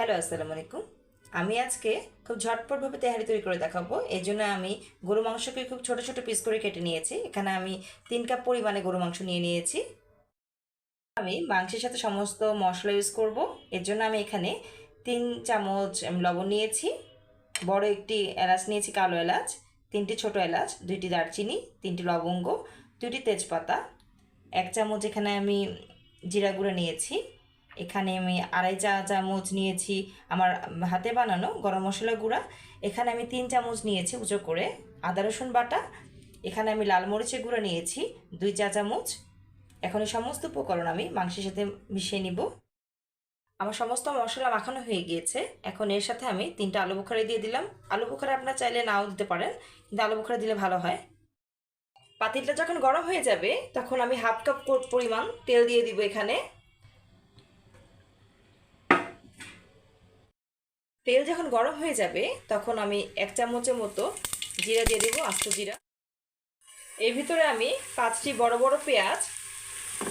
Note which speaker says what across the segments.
Speaker 1: Hello, আসসালামু আলাইকুম। আমি আজকে খুব ঝটপটভাবে তেহারি তৈরি করে দেখাবো। এই জন্য আমি গরু মাংসকে খুব ছোট ছোট পিস করে কেটে নিয়েছি। এখানে আমি তিন কাপ পরিমাণে গরু মাংস নিয়ে নিয়েছি। আমি মাংসের সাথে সমস্ত মশলা ইউজ করব। এর জন্য আমি এখানে তিন চামচ লবণ নিয়েছি। বড় একটি এলাচ নিয়েছি, কালো এলাচ, তিনটি ছোট এলাচ, দুইটি দারচিনি, তিনটি লবঙ্গ, দুইটি তেজপাতা, এক চামচ এখানে আমি জিরা গুঁড়ো নিয়েছি। এখানে আমি আড়াই চা চামচ নিয়েছি আমার হাতে বানানো গরম মশলা গুঁড়া। এখানে আমি তিন চামচ নিয়েছি উঁচু করে আদা, রসুন বাটা। এখানে আমি লাল মরিচের গুঁড়ো নিয়েছি দুই চা চামচ। এখন এই সমস্ত উপকরণ আমি মাংসের সাথে মিশিয়ে নিব। আমার সমস্ত মশলা মাখানো হয়ে গিয়েছে। এখন এর সাথে আমি তিনটা আলু বোখারা দিয়ে দিলাম। আলু বোখারা আপনার চাইলে নাও দিতে পারেন, কিন্তু আলু বোখারা দিলে ভালো হয়। পাতিলটা যখন গরম হয়ে যাবে, তখন আমি হাফ কাপ পরিমাণ তেল দিয়ে দিব এখানে। তেল যখন গরম হয়ে যাবে, তখন আমি এক চামচের মতো জিরা দিয়ে দেবো, আস্ত জিরা। এর ভিতরে আমি পাঁচটি বড় বড় পেঁয়াজ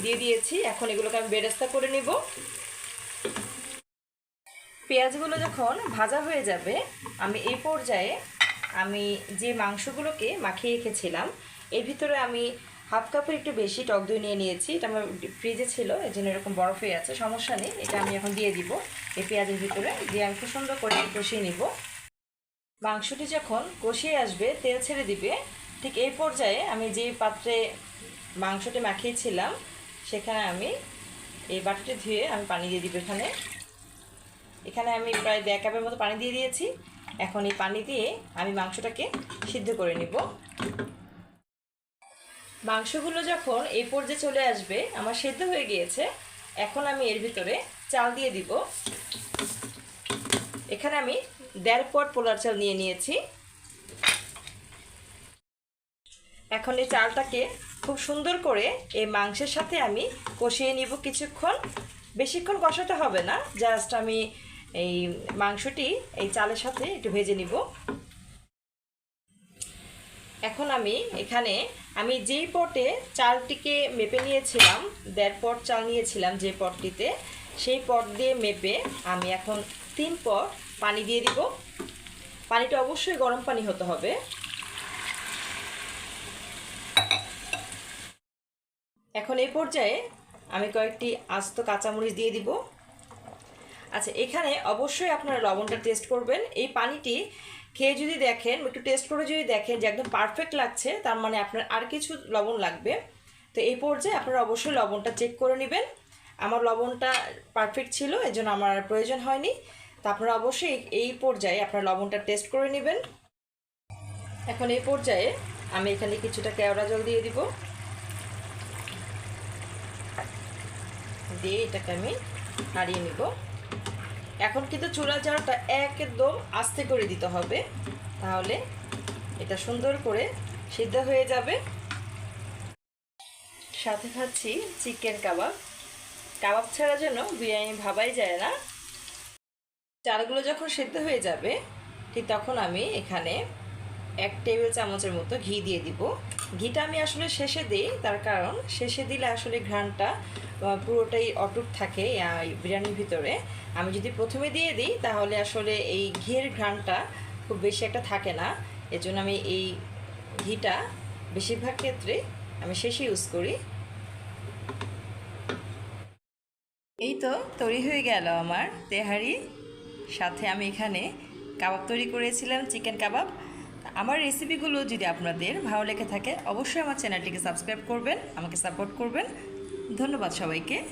Speaker 1: দিয়ে দিয়েছি। এখন এগুলোকে আমি বেরেস্তা করে নিব। পেঁয়াজগুলো যখন ভাজা হয়ে যাবে, আমি এই পর্যায়ে আমি যে মাংসগুলোকে মাখিয়ে রেখেছিলাম, এর ভিতরে আমি হাফ কাপের একটু বেশি টক দই নিয়ে নিয়েছি। এটা আমার ফ্রিজে ছিল এই জন্য এরকম বরফ হয়ে আছে, সমস্যা নেই। এটা আমি এখন দিয়ে দিব এই পেঁয়াজের ভিতরে। দিয়ে আমি খুব সুন্দর করে কষিয়ে নিব। মাংসটি যখন কষিয়ে আসবে, তেল ছেড়ে দিবে, ঠিক এই পর্যায়ে আমি যে পাত্রে মাংসটি মাখিয়েছিলাম, সেখানে আমি এই বাটিটি ধুয়ে আমি পানি দিয়ে দিব এখানে। এখানে আমি প্রায় দেড় কাপের মতো পানি দিয়ে দিয়েছি। এখন এই পানি দিয়ে আমি মাংসটাকে সিদ্ধ করে নিব। মাংসগুলো যখন এই পর্যায়ে চলে আসবে, আমার সেদ্ধ হয়ে গিয়েছে, এখন আমি এর ভিতরে চাল দিয়ে দিব। এখানে আমি দেড় পট পোলার চাল নিয়ে নিয়েছি। এখন এই চালটাকে খুব সুন্দর করে এই মাংসের সাথে আমি কষিয়ে নিব কিছুক্ষণ। বেশিক্ষণ কষাতে হবে না, জাস্ট আমি এই মাংসটি এই চালের সাথে একটু ভেজে নিব। এখন আমি এখানে, আমি যেই পটে চালটিকে মেপে নিয়েছিলাম, দেড় পট চাল নিয়েছিলাম যে পটটিতে, সেই পট দিয়ে মেপে আমি এখন তিন পট পানি দিয়ে দিব। পানিটা অবশ্যই গরম পানি হতে হবে। এখন এই পর্যায়ে আমি কয়েকটি আস্ত কাঁচামরিচ দিয়ে দিব। আচ্ছা এখানে অবশ্যই আপনারা লবণটা টেস্ট করবেন। এই পানিটি খেয়ে যদি দেখেন, একটু টেস্ট করে যদি দেখেন যে একদম পারফেক্ট লাগছে, তার মানে আপনার আর কিছু লবণ লাগবে। তো এই পর্যায়ে আপনারা অবশ্যই লবণটা চেক করে নেবেন। আমার লবণটা পারফেক্ট ছিল এই জন্য আমার আর প্রয়োজন হয়নি। তো আপনারা অবশ্যই এই পর্যায়ে আপনার লবণটা টেস্ট করে নেবেন। এখন এই পর্যায়ে আমি এখানে কিছুটা কেওড়া জল দিয়ে দিব। দিয়ে এটাকে আমি হারিয়ে নিব। এখন কিন্তু চুলা জারটা একদম আস্তে করে দিতে হবে। তাহলে এটা সুন্দর করে সিদ্ধ হয়ে যাবে। সাথে খাচ্ছি চিকেন কাবাব। কাবাব ছাড়া যেন বিরিয়ানি ভাবাই যায় না। চালগুলো যখন সিদ্ধ হয়ে যাবে, ঠিক তখন আমি এখানে এক টেবিল চামচের মতো ঘি দিয়ে দিব। ঘিটা আমি আসলে শেষে দিই, তার কারণ শেষে দিলে আসলে ঘ্রাণটা পুরোটাই অটুট থাকে বিরিয়ানির ভিতরে। আমি যদি প্রথমে দিয়ে দিই, তাহলে আসলে এই ঘিয়ের ঘ্রাণটা খুব বেশি একটা থাকে না। এজন্য আমি এই ঘিটা বেশিরভাগ ক্ষেত্রে আমি শেষে ইউজ করি। এই তো তৈরি হয়ে গেল আমার তেহারি। সাথে আমি এখানে কাবাব তৈরি করেছিলাম, চিকেন কাবাব। আমার রেসিপিগুলো যদি আপনাদের ভালো লেগে থাকে, অবশ্যই আমার চ্যানেলটিকে সাবস্ক্রাইব করবেন, আমাকে সাপোর্ট করবেন। ধন্যবাদ সবাইকে।